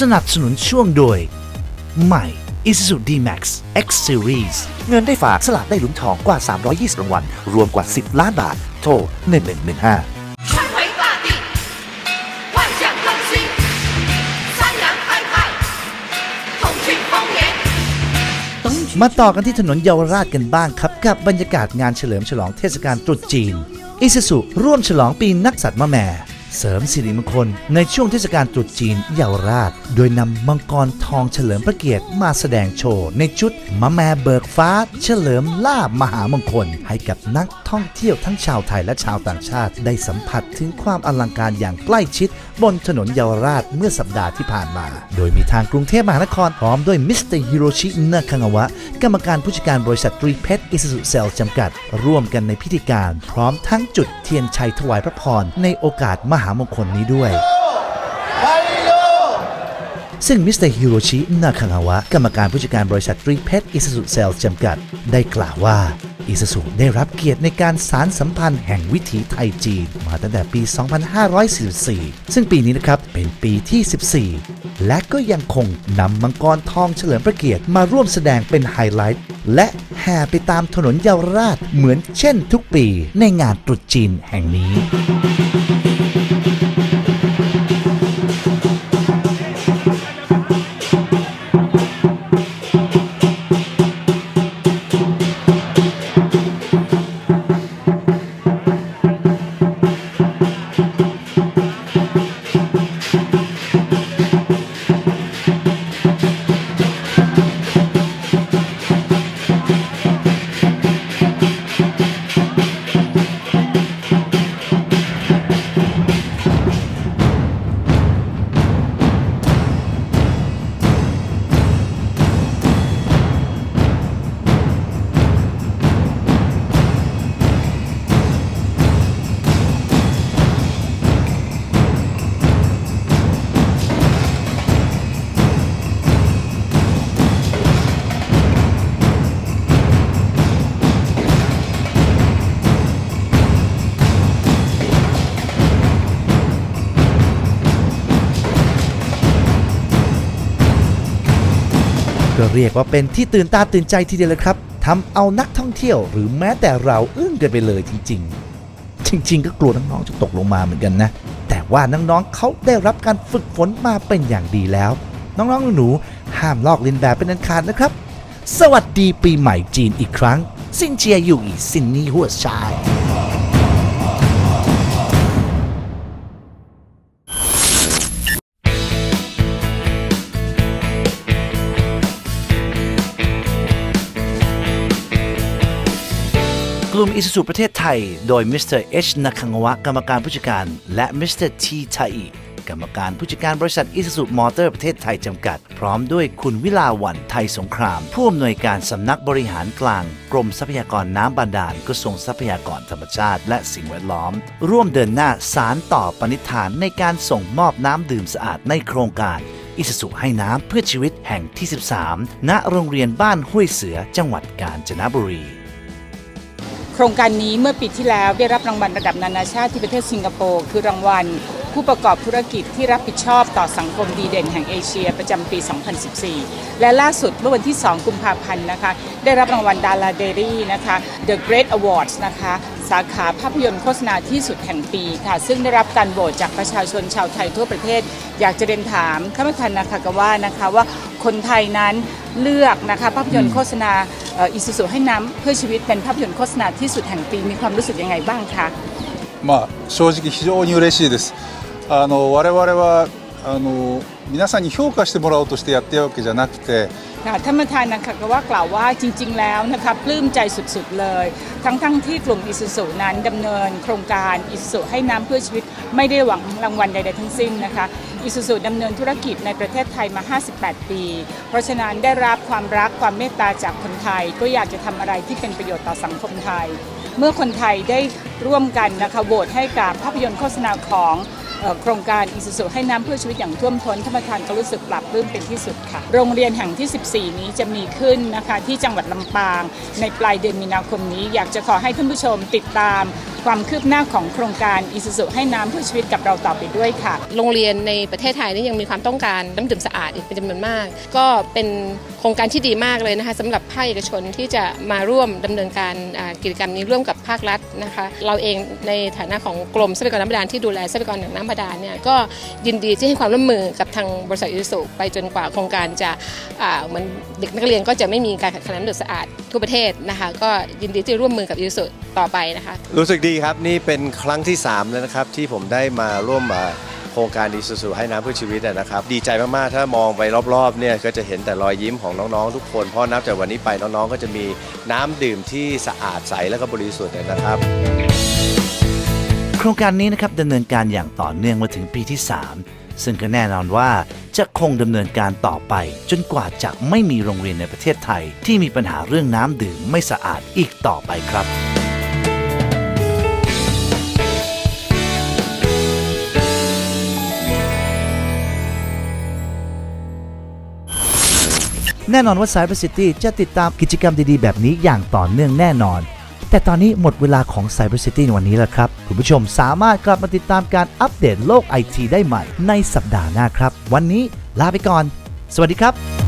สนับสนุนช่วงโดย ใหม่ Isuzu D-Max X Series เงินได้ฝากสลักได้ลุ้นทองกว่า 320 รางวัล รวมกว่า 10 ล้านบาท โทร 1115มาต่อกันที่ถนนเยาวราชกันบ้างครับ กับบรรยากาศงานเฉลิมฉลองเทศกาลตรุษจีน อิสุสุร่วมฉลองปีนักสัตว์มะแม่ เสริมสิริมงคล ในช่วงเทศกาลตรุษจีนเยาวราช โดยนำมังกรทองเฉลิมพระเกียรติมาแสดงโชว์ ในชุดมะแม่เบิกฟ้า เฉลิมล่ามหามงคลให้กับนัก ท่องเที่ยวทั้งชาวไทยและชาวต่างชาติ ได้สัมผัสถึงความอลังการอย่างใกล้ชิด บนถนนเยาวราชเมื่อสัปดาห์ที่ผ่านมา โดยมีทางกรุงเทพมหานครพร้อมด้วยมิสเตอร์ฮิโรชินาคังาวะ กรรมการผู้จัดการบริษัทตรีเพชรอิสุสุเซลจำกัด ร่วมกันในพิธีการ พร้อมทั้งจุดเทียนชัยถวายพระพรในโอกาสมหามงคลนี้ด้วยซึ่งมิสเตอร์ฮิโรชิ นาคังาวะ กรรมการผู้จัดการบริษัทตรีเพชรอิสุสุเซลจำกัด ได้กล่าวว่า อิสุสุได้รับเกียรติในการสารสัมพันธ์แห่งวิถีไทยจีน มาตั้งแต่ปี 2544 ซึ่งปีนี้นะครับเป็นปีที่ 14 และก็ยังคงนำมังกรทองเฉลิมพระเกียรติมาร่วมแสดงเป็นไฮไลท์ และแห่ไปตามถนนเยาวราชเหมือนเช่นทุกปีในงานตรุษจีนแห่งนี้ ก็เรียกว่าเป็นที่ตื่นตาตื่นใจทีเดียวเลยครับทำเอานักท่องเที่ยวหรือแม้แต่เราอึ้งกันไปเลยจริง ๆ จริง ๆ ก็กลัวน้องๆจะตกลงมาเหมือนกันนะ แต่ว่าน้องๆเขาได้รับการฝึกฝนมาเป็นอย่างดีแล้ว น้องๆหนูๆห้ามลอกเลียนแบบเป็นอันขาดนะครับ สวัสดีปีใหม่จีนอีกครั้งซินเจียอยู่อีซินนี่หัวชาย ลุมอิสุสุประเทศไทย โดยมิสเตอร์เอชนาคังวะกรรมการผู้จัดการ และมิสเตอร์ทีไทยกรรมการผู้จัดการบริษัทอิสุสุมอเตอร์ประเทศไทยจำกัด พร้อมด้วยคุณวิลาวันไทยสงคราม ผู้อำนวยการสำนักบริหารกลาง กรมทรัพยากรน้ำบาดาลกระทรวงทรัพยากรธรรมชาติ และสิ่งแวดล้อม ร่วมเดินหน้าสารต่อปณิธานในการส่งมอบน้ำดื่มสะอาดในโครงการอิสสุให้น้ำเพื่อชีวิตแห่งที่ 13 ณ โรงเรียนบ้านห้วยเสือจังหวัดกาญจนบุรี ครงการนี้เมื่อปีที่แล้วได้รับรางวัลระดับนานาชาติที่ประเทศสิงคโปร์คือรางวัล ผู้ประกอบธุรกิจที่รับผิดชอบต่อสังคมดีเด่นแห่งเอเชียประจำปี 2014 และล่าสุดเมื่อวันที่ 2 กุมภาพันธ์นะคะได้รับรางวัลดาราเดรี่นะคะ The Great Awards นะคะสาขาภาพยนตร์โฆษณาที่สุดแห่งปีค่ะ ซึ่งได้รับการโหวตจากประชาชนชาวไทยทั่วประเทศ อยากจะเรียนถามข้าราชการนะคะกว่านะคะว่าคนไทยนั้นเลือกนะคะภาพยนตร์โฆษณา อิสุสุให้น้ำเพื่อชีวิตเป็นภาพยนตร์โฆษณาที่สุดแห่งปีมีความรู้สึกยังไงบ้างคะ まあ、正直非常に嬉しいですあの我々は あの皆さんに評価してもらおうとしてやってるわけじゃなくて ค่ะท่านประธานนะคะก็ว่ากล่าวว่าจริง ๆ แล้วนะคะปลื้มใจสุดๆเลย ทั้งๆทที่กลุ่มอิสุสุนั้นดำเนินโครงการอิสุสุให้น้ำเพื่อชีวิตไม่ได้หวังรางวัลใดๆทั้งสิ้นนะคะอิสุสุดำเนินธุรกิจในประเทศไทยมา 58 ปี เพราะฉะนั้นได้รับความรักความเมตตาจากคนไทย ก็อยากจะทำอะไรที่เป็นประโยชน์ต่อสังคมไทย เมื่อคนไทยได้ร่วมกันนะคะโหวตให้กับภาพยนตร์โฆษณาของ เอ่อ โครงการอิสุสุให้น้ำเพื่อชีวิตอย่างท่วมท้นท่านประธานก็รู้สึกปรับปลื้มเป็นที่สุดค่ะ โรงเรียนแห่งที่ 14 นี้จะมีขึ้นนะคะที่จังหวัดลำปาง ในปลายเดือนมีนาคมนี้ อยากจะขอให้ท่านผู้ชมติดตาม ความคืบหน้าของโครงการอิสุสุให้น้ำเพื่อชีวิตกับเราต่อไปด้วยค่ะ โรงเรียนในประเทศไทยนี่ยังมีความต้องการน้ำดื่มสะอาดอีกเป็นจำนวนมาก ก็เป็นโครงการที่ดีมากเลยนะคะสำหรับภาคเอกชนที่จะมาร่วมดำเนินการกิจกรรมนี้ร่วมกับภาครัฐนะคะ เราเองในฐานะของกรมทรัพยากรน้ำบาดาลที่ดูแลทรัพยากรอย่างน้ำบาดาลเนี่ยก็ยินดีที่ให้ความร่วมมือกับทางบริษัทอิสุไปจนกว่าโครงการจะเหมือนเด็กนักเรียนก็จะไม่มีการขาดแคลนน้ำดื่มสะอาดทั่วประเทศนะคะ ก็ยินดีที่ร่วมมือกับอิสุต่อไปนะคะ รู้สึกดีครับนี่เป็นครั้งที่ 3 แล้วนะครับ ที่ผมได้มาร่วมมาโครงการดีสุๆให้น้ำเพื่อชีวิตนะครับ ดีใจมาก ๆ ถ้ามองไปรอบ ๆ เนี่ย ก็จะเห็นแต่รอยยิ้มของน้อง ๆ ทุกคน เพราะนับจากวันนี้ไปน้อง ๆ ก็จะมีน้ำดื่มที่สะอาดใสและก็บริสุทธิ์นะครับ โครงการนี้นะครับดำเนินการอย่างต่อเนื่องมาถึงปีที่ 3 ซึ่งก็แน่นอนว่าจะคงดำเนินการต่อไป จนกว่าจะไม่มีโรงเรียนในประเทศไทย ที่มีปัญหาเรื่องน้ำดื่มไม่สะอาดอีกต่อไปครับแน่นอนว่า Cyber City จะติดตามกิจกรรมดีๆ แบบนี้อย่างต่อเนื่องแน่นอน แต่ตอนนี้หมดเวลาของ Cyber City ในวันนี้แล้วครับ คุณผู้ชมสามารถกลับมาติดตามการอัปเดตโลกไอทีได้ใหม่ในสัปดาห์หน้าครับ วันนี้ลาไปก่อน สวัสดีครับ